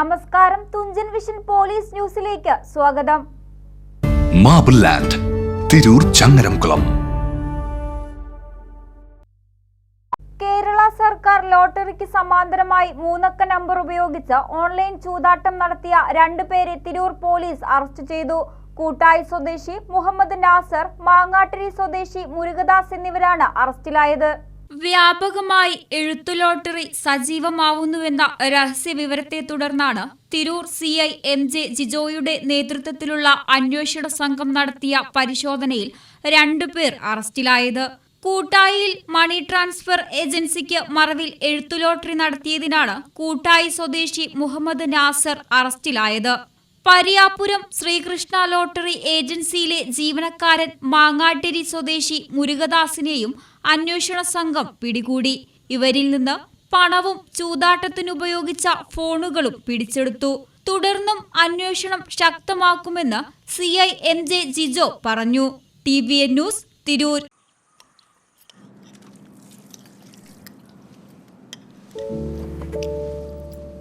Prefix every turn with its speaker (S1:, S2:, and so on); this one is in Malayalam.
S1: നമസ്കാരം തുഞ്ചൻ വിഷൻ പോലീസ് ന്യൂസിലേക്ക് സ്വാഗതം.
S2: Marble land Tirur Changaramkulam.
S1: Kerala സർക്കാർ ലോട്ടറിക്ക് സമാന്തരമായി മൂന്നക്ക നമ്പർ ഉപയോഗിച്ച് ഓൺലൈൻ ചൂതാട്ടം നടത്തിയ രണ്ടുപേരെ തിരൂർ പോലീസ് അറസ്റ്റ് ചെയ്തു. കൂട്ടായി സ്വദേശി മുഹമ്മദ് നാസർ മാങ്ങാട്ടിരി സ്വദേശി മുരുകദാസ് എന്നിവരാണ് അറസ്റ്റിലായത്. വ്യാപകമായി എഴുത്തു ലോട്ടറി സജീവമാവുന്നുവെന്ന രഹസ്യ വിവരത്തെ തുടർന്നാണ് Tirur C I M J ജിജോയുടെ നേതൃത്വത്തിലുള്ള അന്വേഷണ സംഘം നടത്തിയ പരിശോധനയിൽ രണ്ടുപേർ അറസ്റ്റിലായത്. കൂട്ടായിയിൽ മണി ട്രാൻസ്ഫർ ഏജൻസിക്ക് മറവിൽ എഴുത്തു ലോട്ടറി നടത്തിയതിനാണ് കൂട്ടായി സ്വദേശി മുഹമ്മദ് നാസർ അറസ്റ്റിലായത്. പരിയാപുരം ശ്രീകൃഷ്ണ ലോട്ടറി ഏജൻസിയിലെ ജീവനക്കാരൻ മാങ്ങാട്ടിരി സ്വദേശി മുരുകദാസിനെയും അന്വേഷണ സംഘം പിടികൂടി. ഇവരിൽ നിന്ന് പണവും ചൂതാട്ടത്തിനുപയോഗിച്ച ഫോണുകളും പിടിച്ചെടുത്തു. തുടർന്നും അന്വേഷണം ശക്തമാക്കുമെന്ന് C I M J Jijo പറഞ്ഞു. T V N news Tirur.